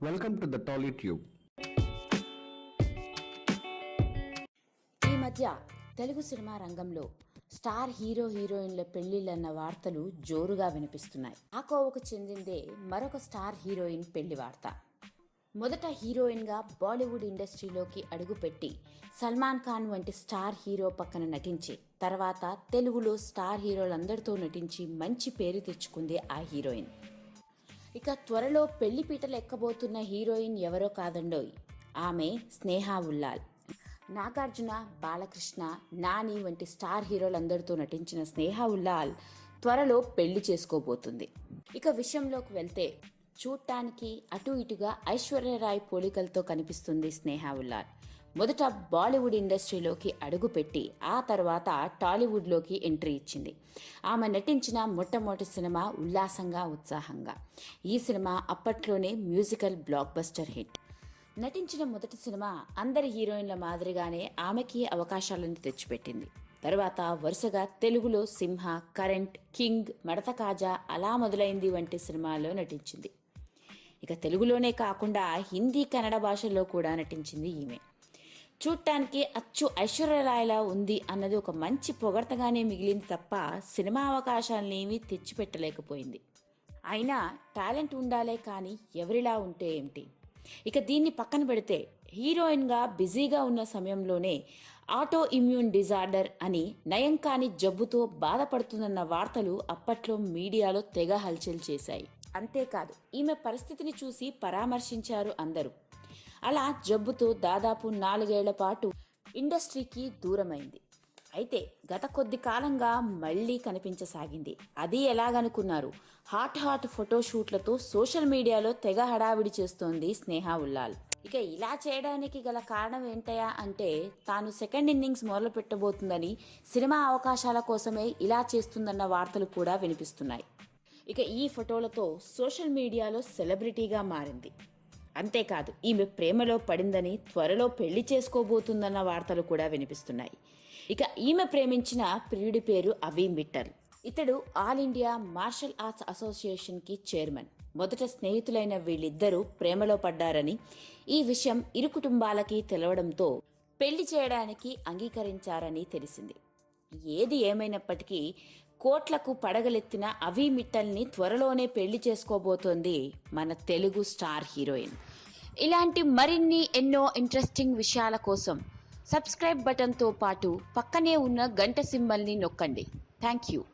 Welcome to the Tolly Tube ఈ మధ్య Telugu cinema రంగంలో స్టార్ హీరో హీరోయిన్ల పెళ్ళిళ్ళన్న వార్తలు జోరుగా వినిపిస్తున్నాయి. ఆ కోవకు చెందిందే మరొక స్టార్ హీరోయిన్ పెళ్ళి వార్త. మొదట హీరోయిన్గా బాలీవుడ్ ఇండస్ట్రీలోకి అడుగుపెట్టి సల్మాన్ ఖాన్ వంటి స్టార్ హీరో పక్కన నటించి తర్వాత తెలుగులో స్టార్ హీరోలందరితో నటించి మంచి పేరు తెచ్చుకుంది ఆ హీరోయిన్. ఇక త్వరలో పెళ్ళి పీటలు ఎక్కబోతున్న హీరోయిన్ ఎవరో కాదండోయ్. ఆమె స్నేహ ఉల్లాల్. నాగార్జున బాలకృష్ణ నాని వంటి స్టార్ హీరోలందరితో నటించిన స్నేహ ఉల్లాల్ త్వరలో పెళ్ళి చేసుకోబోతుంది. ఇక విషయంలోకి వెళ్తే చూడటానికి అటు ఇటుగా ఐశ్వర్యరాయ్ పోలికలతో కనిపిస్తుంది స్నేహ ఉల్లాల్. మొదట బాలీవుడ్ ఇండస్ట్రీలోకి అడుగుపెట్టి ఆ తర్వాత టాలీవుడ్లోకి ఎంట్రీ ఇచ్చింది. ఆమె నటించిన మొట్టమొదటి సినిమా ఉల్లాసంగా ఉత్సాహంగా. ఈ సినిమా అప్పట్లోనే మ్యూజికల్ బ్లాక్ బస్టర్ హిట్. నటించిన మొదటి సినిమా అందరి హీరోయిన్ల మాదిరిగానే ఆమెకి అవకాశాలను తెచ్చిపెట్టింది. తర్వాత వరుసగా తెలుగులో సింహ కరెంట్ కింగ్ మడత కాజా అలా మొదలైంది వంటి సినిమాల్లో నటించింది. ఇక తెలుగులోనే కాకుండా హిందీ కన్నడ భాషల్లో కూడా నటించింది ఈమె. చూడటానికి అచ్చు ఐశ్వర్యరాయలా ఉంది అన్నది ఒక మంచి పొగడతగానే మిగిలింది తప్ప సినిమా అవకాశాలనేమి తెచ్చిపెట్టలేకపోయింది. అయినా టాలెంట్ ఉండాలే కానీ ఎవరిలా ఉంటే ఏమిటి? ఇక దీన్ని పక్కన పెడితే హీరోయిన్గా బిజీగా ఉన్న సమయంలోనే ఆటో ఇమ్యూన్ డిజార్డర్ అని నయం కాని జబ్బుతో బాధపడుతుందన్న వార్తలు అప్పట్లో మీడియాలో తెగ హల్చల్ చేశాయి. అంతేకాదు ఈమె పరిస్థితిని చూసి పరామర్శించారు అందరూ. అలా జబ్బుతో దాదాపు నాలుగేళ్ళ పాటు ఇండస్ట్రీకి దూరమైంది. అయితే గత కొద్ది కాలంగా మళ్ళీ కనిపించసాగింది. అది ఎలాగనుకున్నారు? హాట్ హాట్ ఫోటోషూట్లతో సోషల్ మీడియాలో తెగ హడావిడి చేస్తోంది స్నేహ ఉల్లాల్. ఇక ఇలా చేయడానికి గల కారణం ఏంటయా అంటే తాను సెకండ్ ఇన్నింగ్స్ మొదలు పెట్టబోతుందని సినిమా అవకాశాల కోసమే ఇలా చేస్తుందన్న వార్తలు కూడా వినిపిస్తున్నాయి. ఇక ఈ ఫోటోలతో సోషల్ మీడియాలో సెలబ్రిటీగా మారింది. అంతేకాదు ఈమె ప్రేమలో పడిందని త్వరలో పెళ్ళి చేసుకోబోతుందన్న వార్తలు కూడా వినిపిస్తున్నాయి. ఇక ఈమె ప్రేమించిన ప్రియుడి పేరు అవి మిట్టల్. ఇతడు ఆల్ ఇండియా మార్షల్ ఆర్ట్స్ అసోసియేషన్కి చైర్మన్. మొదట స్నేహితులైన వీళ్ళిద్దరూ ప్రేమలో పడ్డారని ఈ విషయం ఇరు కుటుంబాలకి తెలవడంతో పెళ్ళి చేయడానికి అంగీకరించారని తెలిసింది. ఏది ఏమైనప్పటికీ కోట్లకు పడగలెత్తిన అవి మిట్టల్ని త్వరలోనే పెళ్ళి చేసుకోబోతోంది మన తెలుగు స్టార్ హీరోయిన్. ఇలాంటి మరిన్ని ఎన్నో ఇంట్రెస్టింగ్ విషయాల కోసం సబ్స్క్రైబ్ బటన్తో పాటు పక్కనే ఉన్న గంట సింబల్ని నొక్కండి. Thank you.